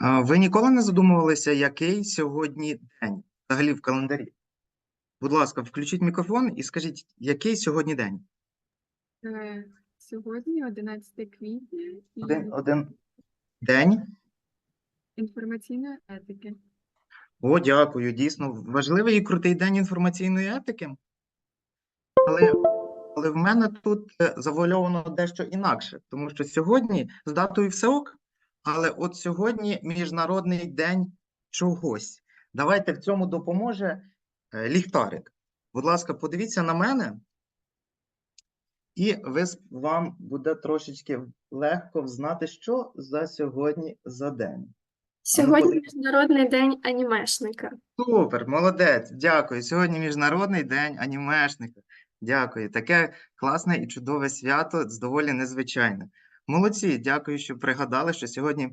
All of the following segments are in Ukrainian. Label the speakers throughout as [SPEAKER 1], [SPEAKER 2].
[SPEAKER 1] Ви ніколи не задумувалися, який сьогодні день взагалі в календарі? Будь ласка, включіть мікрофон і скажіть, який сьогодні день?
[SPEAKER 2] Е, Сьогодні 11 квітня і
[SPEAKER 1] Один, один день.
[SPEAKER 2] інформаційної етики.
[SPEAKER 1] О, дякую. Дійсно, важливий і крутий день інформаційної етики. Але, але в мене тут е, завуальовано дещо інакше, тому що сьогодні з датою все ок, але от сьогодні Міжнародний день чогось. Давайте в цьому допоможе е, ліхтарик. Будь ласка, подивіться на мене, і ви, вам буде трошечки легко взнати, що за сьогодні за день.
[SPEAKER 3] Сьогодні. Міжнародний день анімешника.
[SPEAKER 1] Супер, молодець, дякую. Сьогодні Міжнародний день анімешника. Дякую. Таке класне і чудове свято, доволі незвичайне. Молодці, дякую, що пригадали, що сьогодні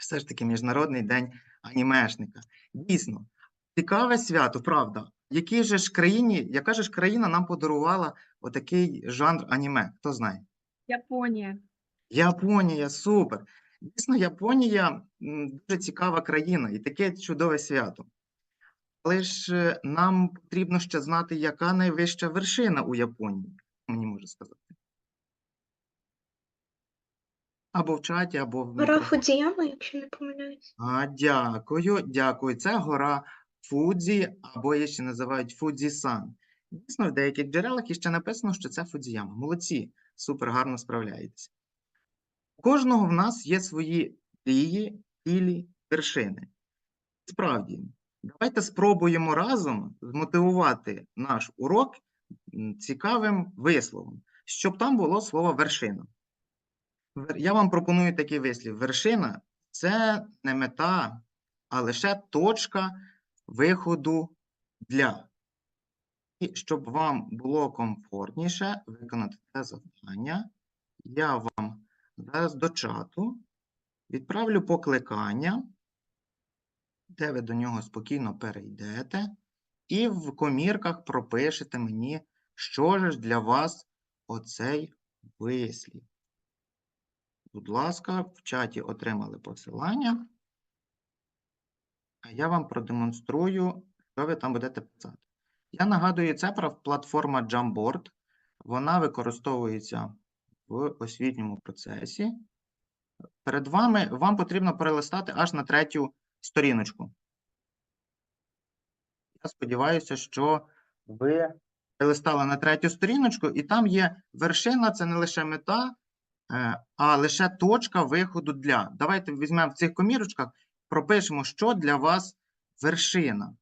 [SPEAKER 1] все ж таки Міжнародний день анімешника. Дійсно, цікаве свято, правда. Якій же ж країні, яка же ж країна нам подарувала отакий жанр аніме? Хто знає?
[SPEAKER 2] Японія.
[SPEAKER 1] Японія, супер. Дійсно, Японія дуже цікава країна і таке чудове свято. Але ж е, нам потрібно ще знати, яка найвища вершина у Японії, мені може сказати. Або в чаті, або в
[SPEAKER 3] Гора. Фудзіяма, якщо не помиляюсь.
[SPEAKER 1] А, дякую, дякую. Це гора Фудзі, або її ще називають Фудзі-сан. Дійсно, в деяких джерелах іще написано, що це Фудзіяма. Молодці, супер гарно справляєтесь. У кожного в нас є свої мрії, цілі, вершини. Справді, давайте спробуємо разом змотивувати наш урок цікавим висловом, щоб там було слово вершина. Я вам пропоную такий вислів. Вершина це не мета, а лише точка виходу для. І щоб вам було комфортніше виконати це завдання, я вам зараз до чату відправлю покликання, де ви до нього спокійно перейдете, і в комірках пропишете мені, що ж для вас оцей вислів. Будь ласка, в чаті отримали посилання. А я вам продемонструю, що ви там будете писати. Я нагадую, це платформа Jamboard. Вона використовується в освітньому процесі. Перед вами вам потрібно перелистати аж на третю сторіночку. Я сподіваюся, що ви перелистали на третю сторіночку, і там є вершина, це не лише мета, а лише точка виходу для. Давайте візьмемо в цих комірочках, пропишемо, що для вас вершина.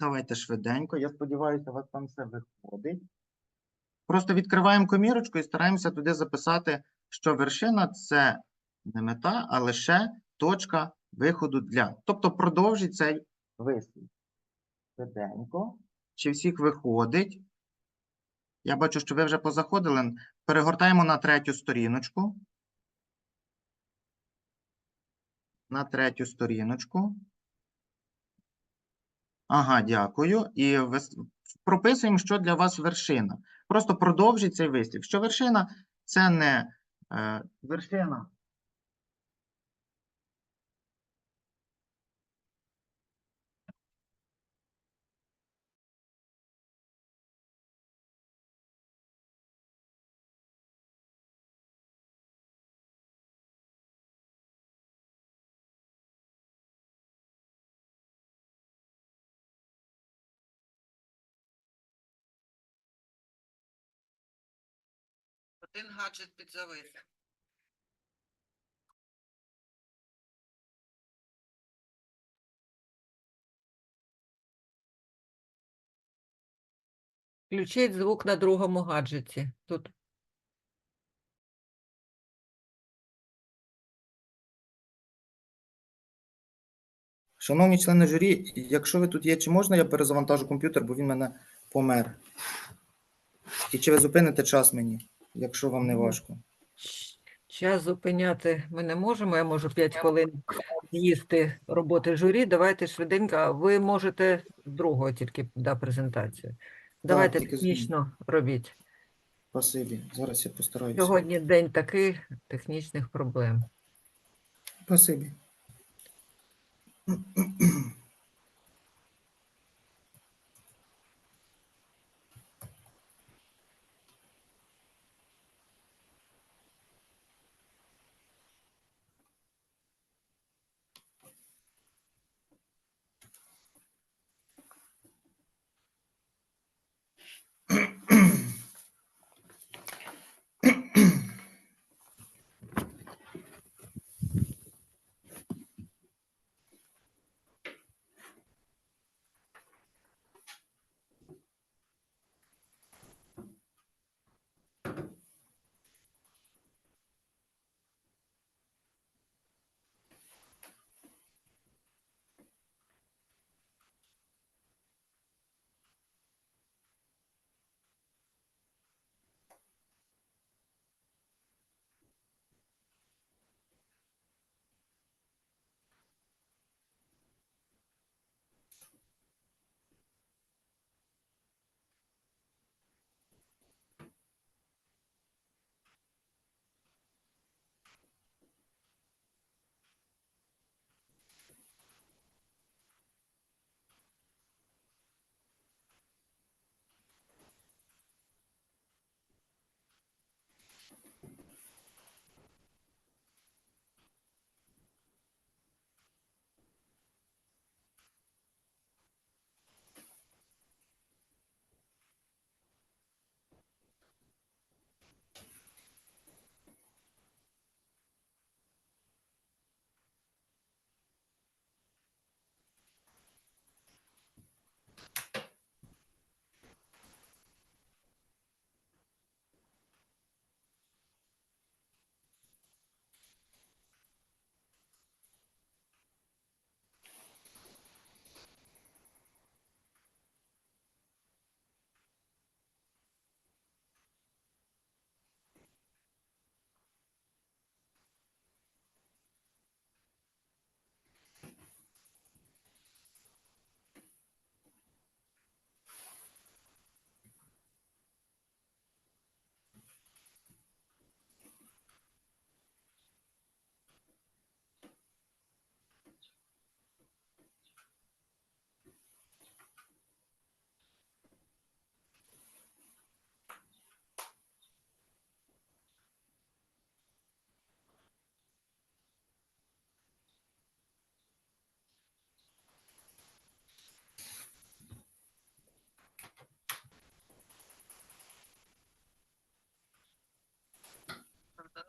[SPEAKER 1] Давайте швиденько. Я сподіваюся, у вас там все виходить. Просто відкриваємо комірочку і стараємося туди записати, що вершина це не мета, а лише точка виходу для. Тобто продовжіть цей вислів. Швиденько. Чи всіх виходить? Я бачу, що ви вже позаходили. Перегортаємо на третю сторіночку. На третю сторіночку. Ага, дякую. І прописуємо, що для вас вершина. Просто продовжіть цей вислів. Що вершина це не е, вершина.
[SPEAKER 4] Один гаджет підзавис. Включіть звук на другому гаджеті. Тут
[SPEAKER 1] Шановні члени журі, якщо ви тут є, чи можна я перезавантажу комп'ютер, бо він мене помер. І чи ви зупините час мені, якщо вам не важко?
[SPEAKER 4] час зупиняти ми не можемо. Я можу 5 хвилин з'їсти роботи журі. Давайте швиденько. а Ви можете другого тільки да, презентацію. Давайте
[SPEAKER 1] тільки з
[SPEAKER 4] технічно робіть.
[SPEAKER 1] Спасибі. Зараз я постараюся.
[SPEAKER 4] Сьогодні день такий технічних проблем.
[SPEAKER 1] Спасибі.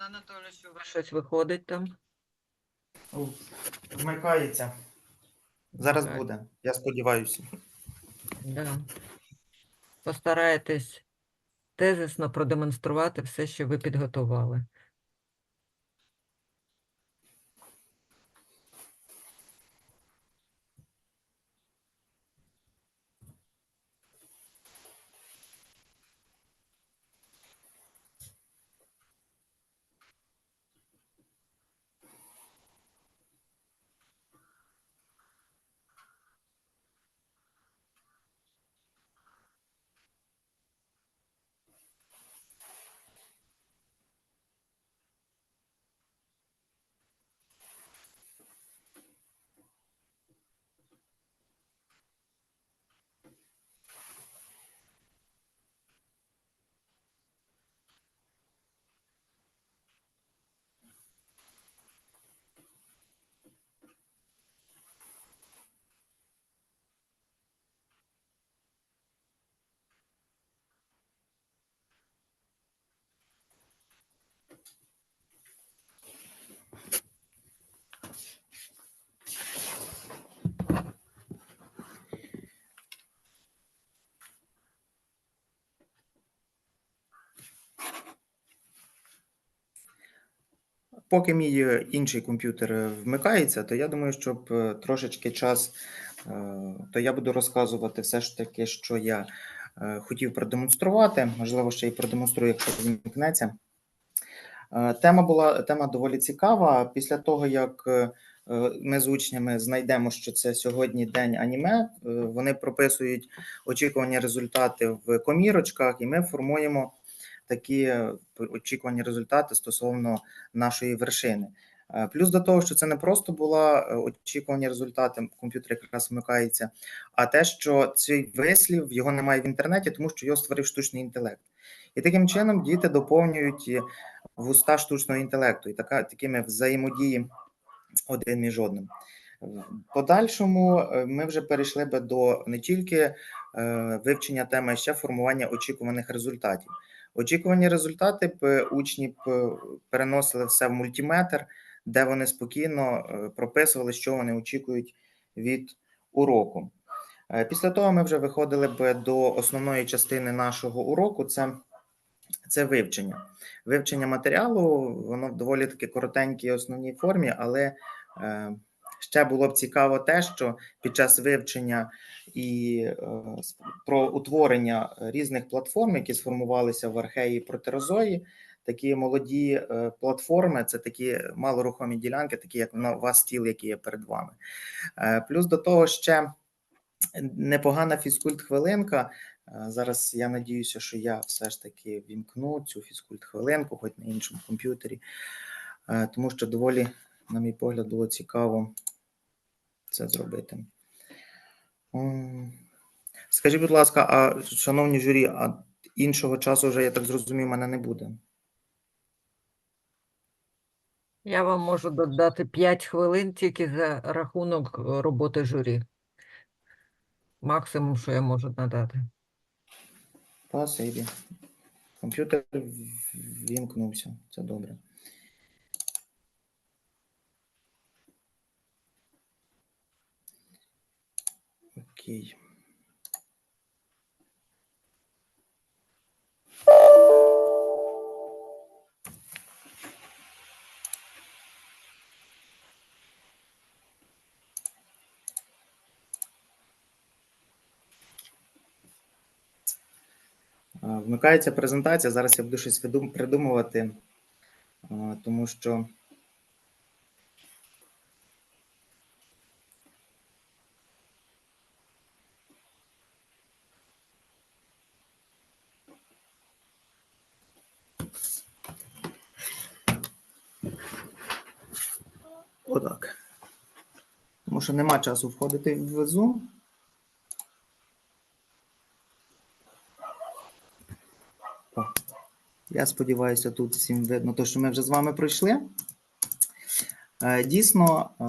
[SPEAKER 4] Анатолійович, у вас щось виходить там?
[SPEAKER 1] Вмикається. Зараз
[SPEAKER 4] Так.
[SPEAKER 1] буде, я сподіваюся.
[SPEAKER 4] Да. Постарайтесь тезисно продемонструвати все, що ви підготували.
[SPEAKER 1] Поки мій е, інший комп'ютер е, вмикається, то я думаю, щоб е, трошечки час, то я буду розказувати все ж таки, що я хотів продемонструвати. Можливо, ще й продемонструю, якщо вмикнеться. Е, Тема була тема доволі цікава. Після того, як ми з учнями знайдемо, що це сьогодні день аніме, вони прописують очікувані результати в комірочках, і ми формуємо такі е, очікувані результати стосовно нашої вершини. Е, Плюс до того, що це не просто була е, очікувані результати, комп'ютер якраз вмикається, а те, що цей вислів його немає в інтернеті, тому що його створив штучний інтелект. І таким чином діти доповнюють вуста штучного інтелекту і така, такими взаємодії один між одним. В подальшому ми вже перейшли би до не тільки вивчення теми, а ще формування очікуваних результатів. Очікувані результати б учні е, переносили все в мультиметр, де вони спокійно е, прописували, що вони очікують від уроку. Е, Після того ми вже виходили б до основної частини нашого уроку. Це, це вивчення. Вивчення матеріалу, воно в доволі таки коротенькій основній формі, але е, ще було б цікаво те, що під час вивчення і е, про утворення різних платформ, які сформувалися в археї протерозої, такі молоді е, платформи, це такі малорухомі ділянки, такі як на вас стіл, який є перед вами. Е, Плюс до того ще непогана фізкульт-хвилинка. Зараз я надіюся, що я все ж таки вімкну цю фізкульт-хвилинку, хоч на іншому комп'ютері, тому що доволі, на мій погляд, було цікаво це зробити. Скажіть, будь ласка, а шановні журі, а іншого часу вже, я так зрозумів, мене не буде.
[SPEAKER 4] Я вам можу додати 5 хвилин тільки за рахунок е, роботи журі. Максимум, що я можу надати.
[SPEAKER 1] Спасибі. Комп'ютер вімкнувся. Це добре. Окей. Вмикається презентація. Зараз я буду щось придумувати, тому що. Отак. Тому що нема часу входити в Zoom. Я сподіваюся, тут всім видно те, що ми вже з вами пройшли. Е, Дійсно, е,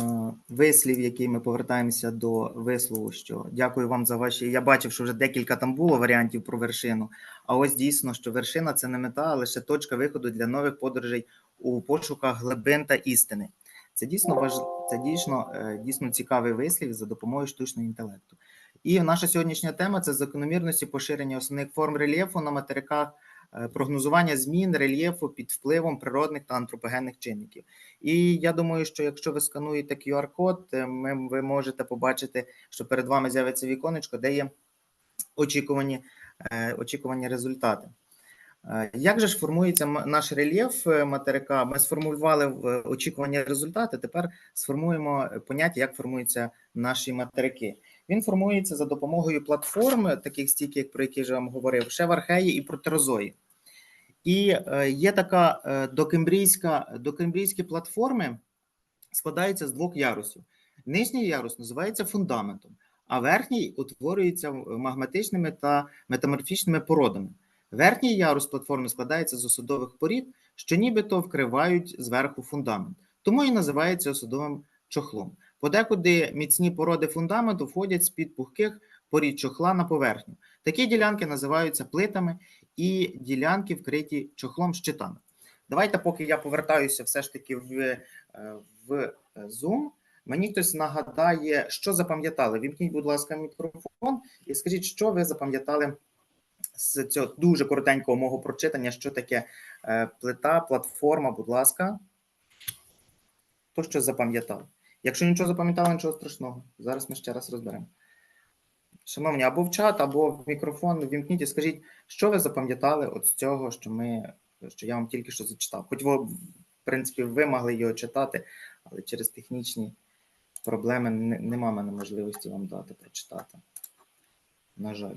[SPEAKER 1] вислів, який ми повертаємося до вислову, що дякую вам за ваші. Я бачив, що вже декілька там було варіантів про вершину. А ось дійсно, що вершина це не мета, а лише точка виходу для нових подорожей у пошуках глибин та істини. Це дійсно важ... це дійсно, е, дійсно цікавий вислів за допомогою штучного інтелекту. І наша сьогоднішня тема це закономірності поширення основних форм рельєфу на материках е, прогнозування змін рельєфу під впливом природних та антропогенних чинників. І я думаю, що якщо ви скануєте QR-код, е, ми, ви можете побачити, що перед вами з'явиться віконечко, де є очікувані, очікувані результати. Е, Як же ж формується наш рельєф е, материка? Ми сформулювали очікувані результати. Тепер сформуємо поняття, як формуються наші материки. Він формується за допомогою платформ, таких стільки, як про які я вам говорив, ще в археї і протерозої. І е, є така докембрійська, докембрійські платформи складаються з двох ярусів. Нижній ярус називається фундаментом, а верхній утворюється магматичними та метаморфічними породами. Верхній ярус платформи складається з осадових порід, що нібито вкривають зверху фундамент, тому і називається осадовим чохлом. Подекуди міцні породи фундаменту входять з-під пухких порід чохла на поверхню. Такі ділянки називаються плитами і ділянки вкриті чохлом щитами. Давайте, поки я повертаюся все ж таки в, е, в Zoom, мені хтось нагадає, що запам'ятали. Вімкніть, будь ласка, мікрофон і скажіть, що ви запам'ятали з цього дуже коротенького мого прочитання, що таке е, плита, платформа, будь ласка. Хто що запам'ятав? Якщо нічого запам'ятали, нічого страшного. Зараз ми ще раз розберемо. Шановні, або в чат, або в мікрофон вімкніть і скажіть, що ви запам'ятали от з цього, що ми, що я вам тільки що зачитав. Хоч ви, в принципі, ви могли його читати, але через технічні проблеми не, нема мене можливості вам дати прочитати. На жаль.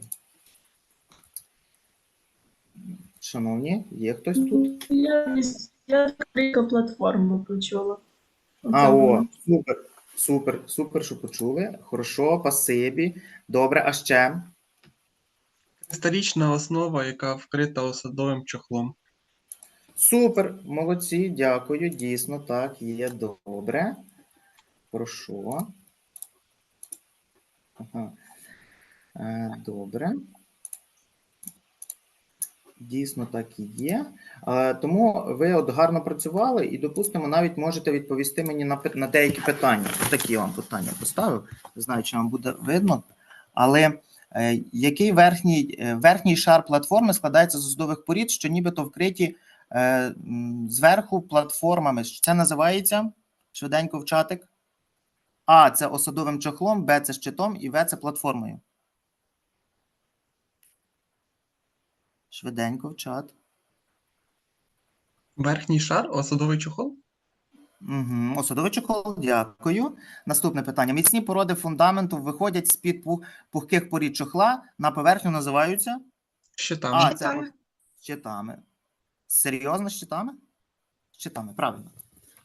[SPEAKER 1] Шановні, є хтось тут?
[SPEAKER 5] Я, я кілька платформу почула.
[SPEAKER 1] А, о, супер, супер, супер, що почули. Хорошо, пасибі. Добре, а ще?
[SPEAKER 5] Кристалічна основа, яка вкрита осадовим чохлом.
[SPEAKER 1] Супер, молодці, дякую. Дійсно, так, є добре. Хорошо. Ага. Е, добре. Дійсно, так і є. Тому ви от гарно працювали і, допустимо, навіть можете відповісти мені на, на деякі питання. Такі вам питання поставив. Не знаю, чи вам буде видно. Але е, який верхній, е, верхній шар платформи складається з оздових порід, що нібито вкриті е, зверху платформами. Це називається швиденько в чатик. А це осадовим чохлом, Б це щитом і В це платформою. Швиденько в чат.
[SPEAKER 5] Верхній шар, осадовий чохол.
[SPEAKER 1] Угу. Осадовий чохол, дякую. Наступне питання. Міцні породи фундаменту виходять з-під пух, пухких порід чохла, на поверхню називаються
[SPEAKER 5] Щитами.
[SPEAKER 1] А, це
[SPEAKER 2] щитами.
[SPEAKER 1] Серйозно щитами? Щитами, правильно.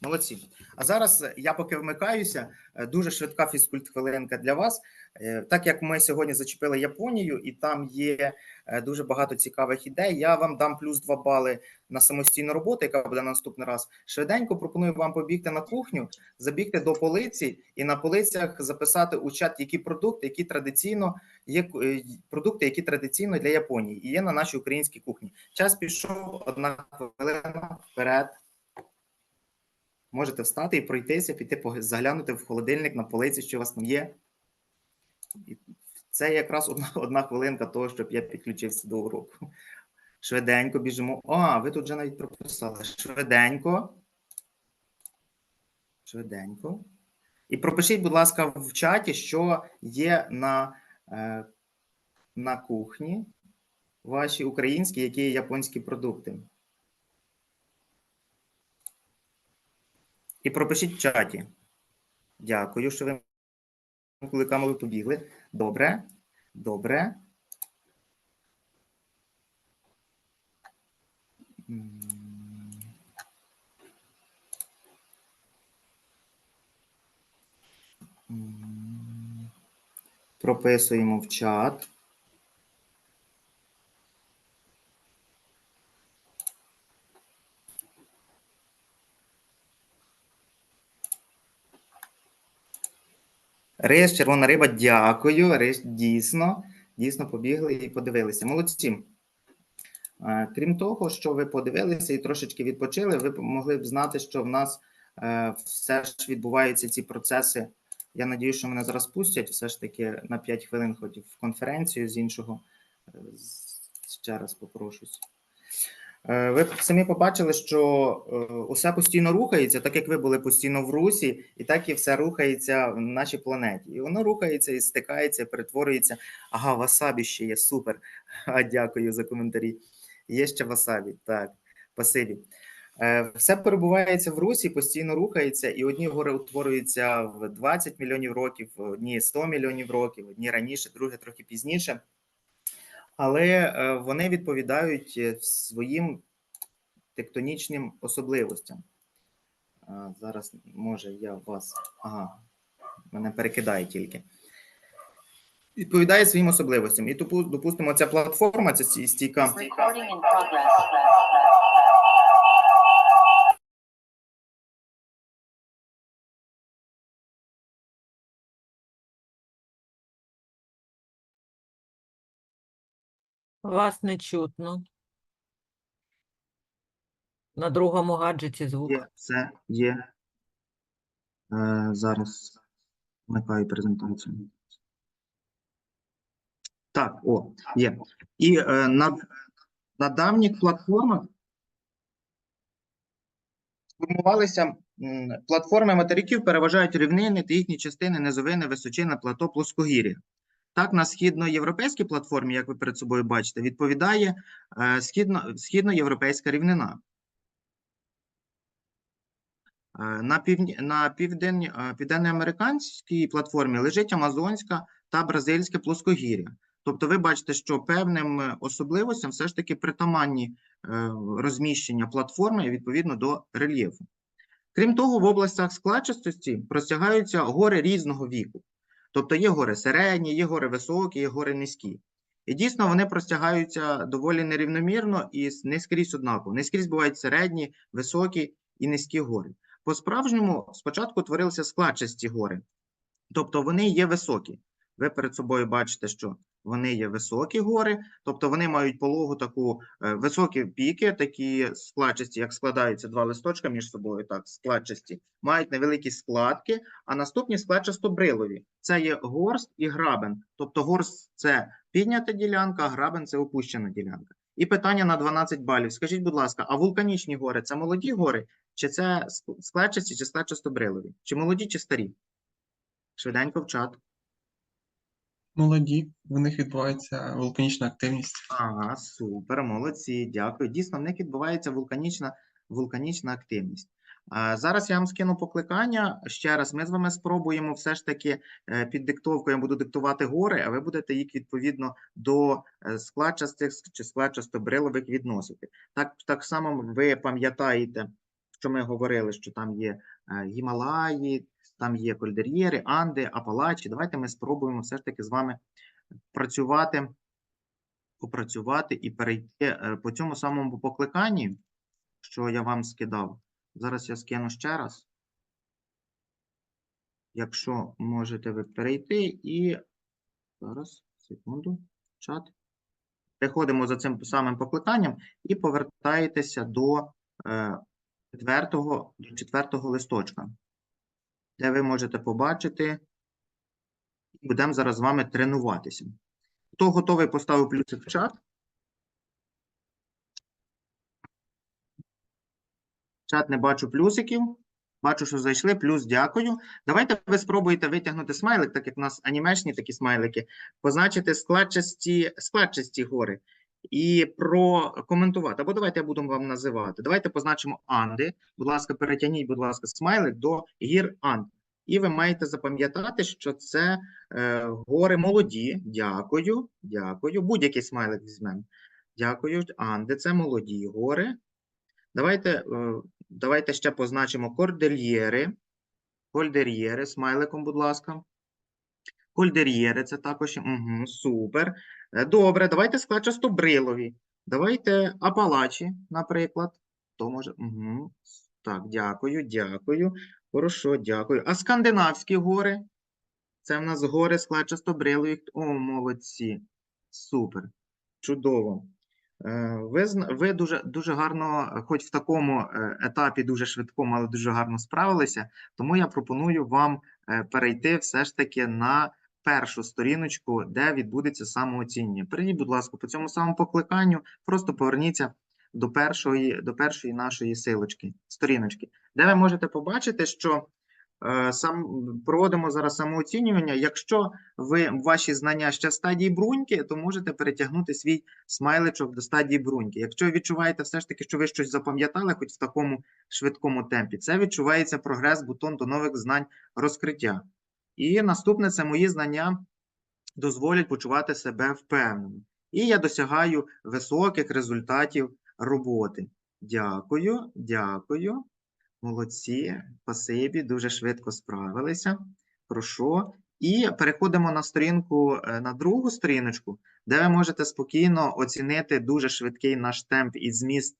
[SPEAKER 1] Молодці. А зараз е, я поки вмикаюся, е, дуже швидка фізкульт хвилинка для вас. Е, Так як ми сьогодні зачепили Японію, і там є дуже багато цікавих ідей, я вам дам плюс 2 бали на самостійну роботу, яка буде на наступний раз. Швиденько пропоную вам побігти на кухню, забігти до полиці і на полицях записати у чат, які продукти, які традиційно є продукти, які традиційно для Японії і є на нашій українській кухні. Час пішов, одна хвилина вперед. Можете встати і пройтися, піти заглянути в холодильник на полиці, що у вас там є. І це якраз одна, одна хвилинка того, щоб я підключився до уроку. Швиденько біжимо. А, ви тут вже навіть прописали. Швиденько. Швиденько. І пропишіть, будь ласка, в чаті, що є на, е, на кухні ваші українські, які японські продукти. І пропишіть в чаті. Дякую, що ви коли камери побігли. Добре. Добре. Прописуємо в чат. Рис, червона риба, дякую. Рис, дійсно, дійсно побігли і подивилися. Молодці. Е, Крім того, що ви подивилися і трошечки відпочили, ви могли б знати, що в нас е, все ж відбуваються ці процеси. Я надію, що мене зараз пустять все ж таки на 5 хвилин, хоч в конференцію з іншого. Е, Ще раз попрошусь. Е, Ви самі побачили, що е, усе постійно рухається, так як ви були постійно в русі, і так і все рухається в нашій планеті. І воно рухається і стикається, перетворюється. Ага, васабі ще є супер. А, дякую за коментарі. Є ще васабі. Так, спасибі. Е, Все перебувається в русі, постійно рухається, і одні гори утворюються в 20 мільйонів років, одні 100 мільйонів років, одні раніше, другі трохи пізніше. Але е, вони відповідають е, своїм тектонічним особливостям. Зараз, може, я вас. Ага, мене перекидає тільки. Відповідає своїм особливостям. І допустимо, ця платформа, ця стійка.
[SPEAKER 4] Вас не чутно. На другому гаджеті звук.
[SPEAKER 1] Це є. Е, зараз вмикаю презентацію. Так, о, є. І е, на, на давніх платформах сформувалися платформи материків, переважають рівнини та їхні частини, низовини, височини, плато, плоскогір'я. Так, на східноєвропейській платформі, як ви перед собою бачите, відповідає е, східно, східноєвропейська рівнина. Е, На, півні... на південь... е, південноамериканській платформі лежить Амазонська та Бразильське плоскогір'я. Тобто ви бачите, що певним особливостям все ж таки притаманні розміщення платформи відповідно до рельєфу. Крім того, в областях складчастості простягаються гори різного віку. Тобто є гори середні, є гори високі, є гори низькі. І дійсно вони простягаються доволі нерівномірно і не скрізь однаково. Не скрізь бувають середні, високі і низькі гори. По-справжньому спочатку творилися складчасті гори, тобто вони є високі. Ви перед собою бачите, що вони є високі гори, тобто вони мають пологу таку е, високі піки, такі складчасті, як складаються два листочка між собою, так, складчасті, мають невеликі складки, а наступні складчасто-брилові. Це є горст і грабен. Тобто горст це піднята ділянка, а грабен це опущена ділянка. І питання на 12 балів. Скажіть, будь ласка, а вулканічні гори це молоді гори, чи це ск- складчасті, чи складчасто-брилові? Чи молоді, чи старі? Швиденько в чат.
[SPEAKER 5] Молоді, в них відбувається вулканічна активність.
[SPEAKER 1] Ага, супер, молодці, дякую. Дійсно, в них відбувається вулканічна, вулканічна активність. А, зараз я вам скину покликання. Ще раз, ми з вами спробуємо все ж таки е, під диктовкою я буду диктувати гори, а ви будете їх відповідно до е, складчастих чи складчасто-брилових відносити. Так, так само ви пам'ятаєте, що ми говорили, що там є е, Гімалаї, там є кольдер'єри, Анди, Апалачі. Давайте ми спробуємо все ж таки з вами працювати попрацювати і перейти е, по цьому самому покликанні, що я вам скидав. Зараз я скину ще раз. Якщо можете ви перейти і зараз, секунду, чат. Переходимо за цим самим покликанням і повертаєтеся до е, четвертого, до четвертого листочка, де ви можете побачити, і будемо зараз з вами тренуватися. Хто готовий, поставив плюсик в чат. Чат не бачу плюсиків. Бачу, що зайшли. Плюс дякую. Давайте ви спробуєте витягнути смайлик, так як у нас анімешні такі смайлики, позначити складчасті, складчасті гори і прокоментувати. Або давайте я буду вам називати. Давайте позначимо Анди. Будь ласка, перетягніть, будь ласка, смайлик до гір Анд. І ви маєте запам'ятати, що це е, гори молоді. Дякую, дякую. Будь-який смайлик візьмемо. Дякую. Анди, це молоді гори. Давайте, е, давайте ще позначимо кордельєри. Кольдер'єри, смайликом, будь ласка. Кольдер'єри, це також. Угу, супер. Е, Добре, давайте складчасто-брилові. Давайте Апалачі, наприклад. То може. Угу. Так, дякую, дякую. Хорошо, дякую. А скандинавські гори? Це в нас гори складчасто-брилові. О, молодці. Супер. Чудово. Е, Ви, ви дуже, дуже гарно, хоч в такому е, етапі дуже швидкому, але дуже гарно справилися. Тому я пропоную вам перейти все ж таки на першу сторіночку, де відбудеться самооцінювання. Перейдіть, будь ласка, по цьому самому покликанню, просто поверніться до першої, до першої нашої силочки, сторіночки, де ви можете побачити, що е, сам проводимо зараз самооцінювання. Якщо ви ваші знання ще в стадії бруньки, то можете перетягнути свій смайличок до стадії бруньки. Якщо відчуваєте все ж таки, що ви щось запам'ятали, хоч в такому швидкому темпі, це відчувається прогрес, бутон до нових знань розкриття. І наступне це мої знання дозволять почувати себе впевнено. І я досягаю високих результатів роботи. Дякую, дякую. Молодці, спасибі, дуже швидко справилися. Прошу. І переходимо на сторінку, е, на другу сторіночку, де ви можете спокійно оцінити дуже швидкий наш темп і зміст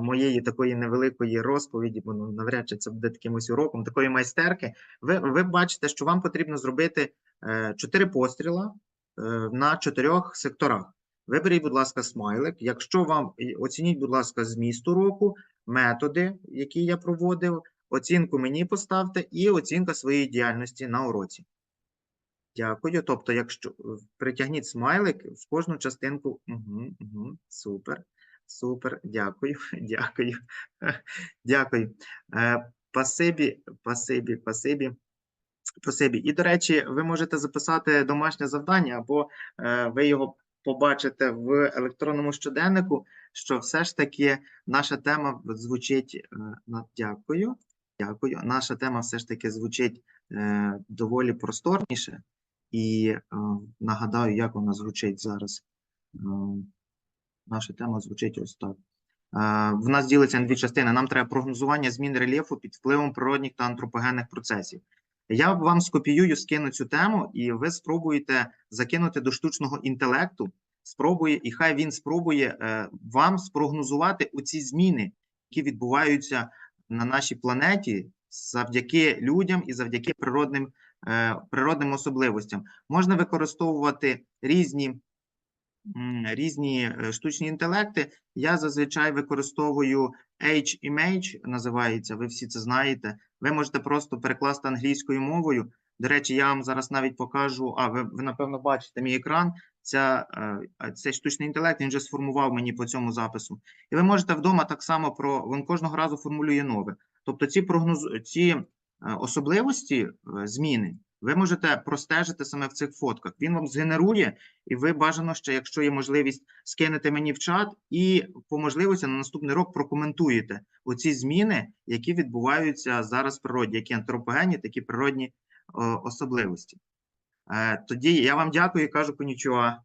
[SPEAKER 1] моєї такої невеликої розповіді, бо ну, навряд чи це буде таким ось уроком, такої майстерки. Ви, ви бачите, що вам потрібно зробити е, чотири постріла е, на чотирьох секторах. Виберіть, будь ласка, смайлик. Якщо вам оцініть, будь ласка, зміст уроку, методи, які я проводив, оцінку мені поставте і оцінка своєї діяльності на уроці. Дякую. Тобто, якщо е, притягніть смайлик в кожну частинку. Угу, угу, супер, супер, дякую, дякую, дякую. Е, Пасибі, пасибі, пасибі. Спасибі. І, до речі, ви можете записати домашнє завдання, або е, ви його побачите в електронному щоденнику, що все ж таки наша тема звучить. е, Дякую. Дякую. Наша тема все ж таки звучить доволі просторніше. І нагадаю, як вона звучить зараз. Е, наша тема звучить ось так. в нас ділиться на дві частини. Нам треба прогнозування змін рельєфу під впливом природних та антропогенних процесів. Я вам скопіюю, скину цю тему, і ви спробуєте закинути до штучного інтелекту. Спробує, і хай він спробує е, вам спрогнозувати оці зміни, які відбуваються на нашій планеті завдяки людям і завдяки природним, е, природним особливостям. Можна використовувати різні, різні е, штучні інтелекти. Я зазвичай використовую H-Image, називається, ви всі це знаєте. Ви можете просто перекласти англійською мовою. До речі, я вам зараз навіть покажу. А, ви, ви напевно бачите мій екран. Ця, е, цей штучний інтелект він вже сформував мені по цьому запису. І ви можете вдома так само про він кожного разу формулює нове. Тобто ці прогноз, ці е, особливості е, зміни ви можете простежити саме в цих фотках. Він вам згенерує, і ви бажано ще, якщо є можливість, скинете мені в чат і по можливості на наступний рок прокоментуєте оці зміни, які відбуваються зараз в природі, які антропогенні, такі природні е, особливості. Е, Тоді я вам дякую і кажу конічуа.